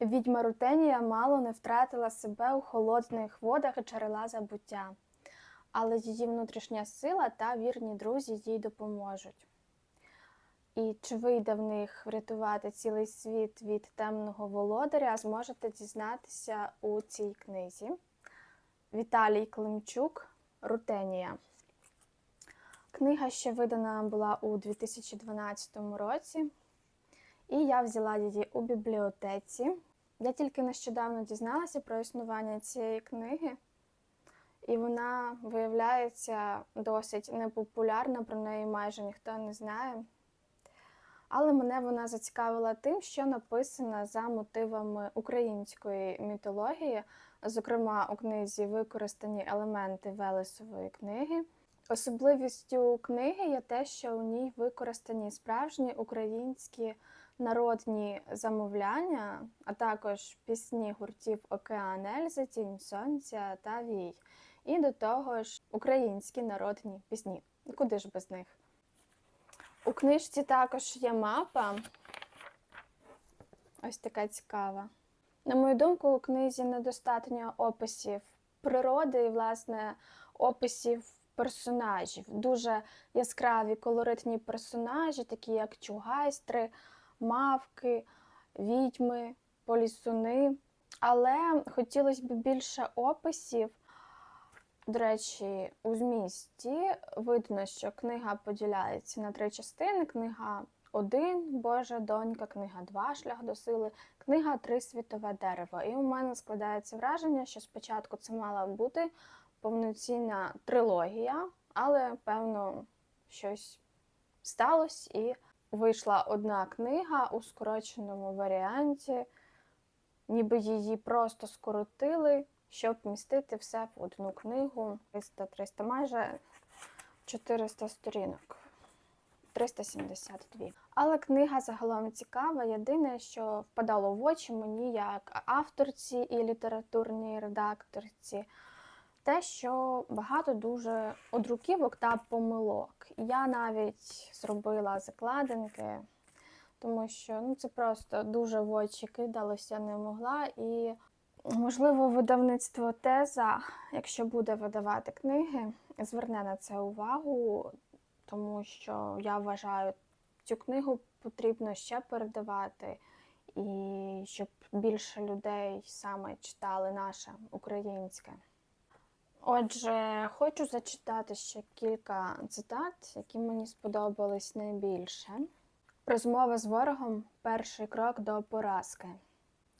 Відьма Рутенія мало не втратила себе у холодних водах джерела забуття, але її внутрішня сила та вірні друзі їй допоможуть. І чи вийде в них врятувати цілий світ від темного володаря, зможете дізнатися у цій книзі. Віталій Климчук Рутенія. Книга ще видана була у 2012 році, і я взяла її у бібліотеці. Я тільки нещодавно дізналася про існування цієї книги, і вона виявляється досить непопулярна, про неї майже ніхто не знає. Але мене вона зацікавила тим, що написана за мотивами української мітології, зокрема у книзі використані елементи Велесової книги. Особливістю книги є те, що у ній використані справжні українські народні замовляння, а також пісні гуртів Океан Ельзи, Тінь Сонця та Вій. І до того ж українські народні пісні. Куди ж без них? У книжці також є мапа. Ось така цікава. На мою думку, у книзі недостатньо описів природи і, власне, описів персонажів. Дуже яскраві колоритні персонажі, такі як чугайстри, мавки, відьми, полісуни. Але хотілося б більше описів. До речі, у змісті видно, що книга поділяється на три частини: книга 1 Божа донька, книга 2 Шлях до сили, книга 3 Світове дерево. І у мене складається враження, що спочатку це мала бути повноцінна трилогія, але певно щось сталося і вийшла одна книга у скороченому варіанті, ніби її просто скоротили щоб містити все в одну книгу 300-300, майже 400 сторінок. 372. Але книга загалом цікава. Єдине, що впадало в очі мені як авторці і літературній редакторці, те, що багато дуже одруківок та помилок. Я навіть зробила закладинки, тому що ну, це просто дуже в очі кидалося, не могла. І Можливо, видавництво теза, якщо буде видавати книги, зверне на це увагу, тому що я вважаю, цю книгу потрібно ще передавати, і щоб більше людей саме читали наше українське. Отже, хочу зачитати ще кілька цитат, які мені сподобались найбільше. Розмова з ворогом перший крок до поразки.